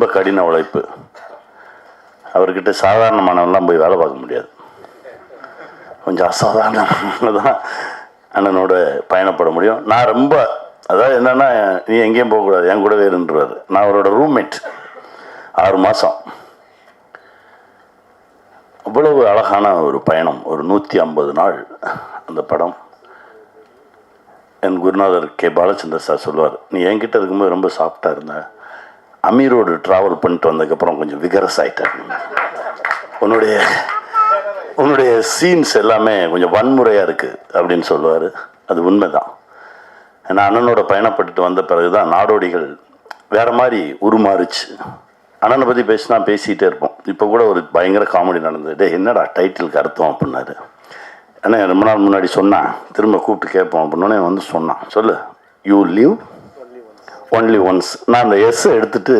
ரொம்ப கடின உழைப்பு. அவர்கிட்ட சாதாரணமானவெல்லாம் போய் வேலை பார்க்க முடியாது. கொஞ்சம் அசாதாரணமாக தான் அண்ணனோட பயணப்பட முடியும். நான் ரொம்ப அதாவது என்னன்னா நீ எங்கேயும் போகக்கூடாது என் கூடவே இருந்துருவார் நான் அவரோட ரூம்மேட் ஆறு மாதம் அவ்வளவு அழகான ஒரு பயணம். ஒரு நூற்றி ஐம்பது நாள் அந்த படம். என் குருநாதர் கே. பாலச்சந்தர் சார் சொல்லுவார் நீ என்கிட்ட இருக்கும்போது ரொம்ப சாஃப்டாக இருந்தேன் அமீரோடு ட்ராவல் பண்ணிட்டு வந்ததுக்கப்புறம் கொஞ்சம் விகரஸ் ஆகிட்டேன் உன்னுடைய உன்னுடைய சீன்ஸ் எல்லாமே கொஞ்சம் வன்முறையாக இருக்குது அப்படின்னு சொல்லுவார். அது உண்மைதான். ஏன்னா அண்ணனோட பயணப்பட்டுட்டு வந்த பிறகு தான் நாடோடிகள் வேறு மாதிரி உருமாறுச்சு. அண்ணனை பற்றி பேசினா பேசிகிட்டே இருப்போம். இப்போ கூட ஒரு பயங்கர காமெடி நடந்தது. டே என்னடா டைட்டிலுக்கு அர்த்தம் அப்படின்னாரு. அண்ணா ரொம்ப நாள் முன்னாடி சொன்னான். திரும்ப கூப்பிட்டு கேட்போம் அப்படின்னே வந்து சொன்னான். சொல்லு. யூ லீவ் ஒன்லி ஒன்ஸ் நான் அந்த எஸ் எடுத்துட்டு